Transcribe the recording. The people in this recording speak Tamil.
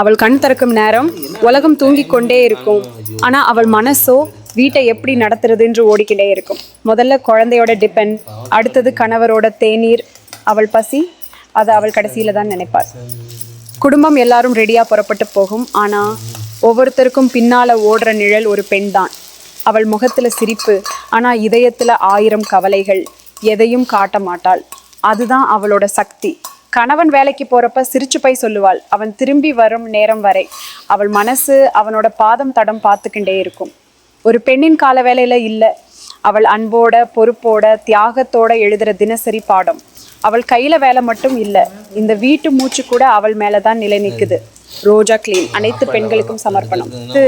அவள் கண் திறக்கும் நேரம் உலகம் தூங்கிக் கொண்டே இருக்கும். ஆனா அவள் மனசோ வீட்டை எப்படி நடத்துறது என்று ஓடிக்கிட்டே இருக்கும். முதல்ல குழந்தையோட டிபெண்ட் அடுத்தது கணவரோட தேநீர். அவள் பசி அதை அவள் கடைசியில தான் நினைப்பாள். குடும்பம் எல்லாரும் ரெடியா புறப்பட்டு போகும். ஆனா ஒவ்வொருத்தருக்கும் பின்னால ஓடுற நிழல் ஒரு பெண் தான். அவள் முகத்துல சிரிப்பு ஆனா இதயத்துல ஆயிரம் கவலைகள். எதையும் காட்ட மாட்டாள். அதுதான் அவளோட சக்தி. கணவன் வேலைக்கு போறப்ப சிரிச்சு போய் சொல்லுவாள் அவன் திரும்பி வரும் நேரம் வரை. அவள் மனசு அவனோட பாதம் தடம் பார்த்துக்கிண்டே இருக்கும். ஒரு பெண்ணின் கால வேலையில இல்ல. அவள் அன்போட பொறுப்போட தியாகத்தோட எழுதுற தினசரி பாடம். அவள் கையில வேலை மட்டும் இல்ல இந்த வீட்டு மூச்சு கூட அவள் மேலதான் நிலை நிக்குது. ரோஜா கிளீன் அனைத்து பெண்களுக்கும் சமர்ப்பணம். இது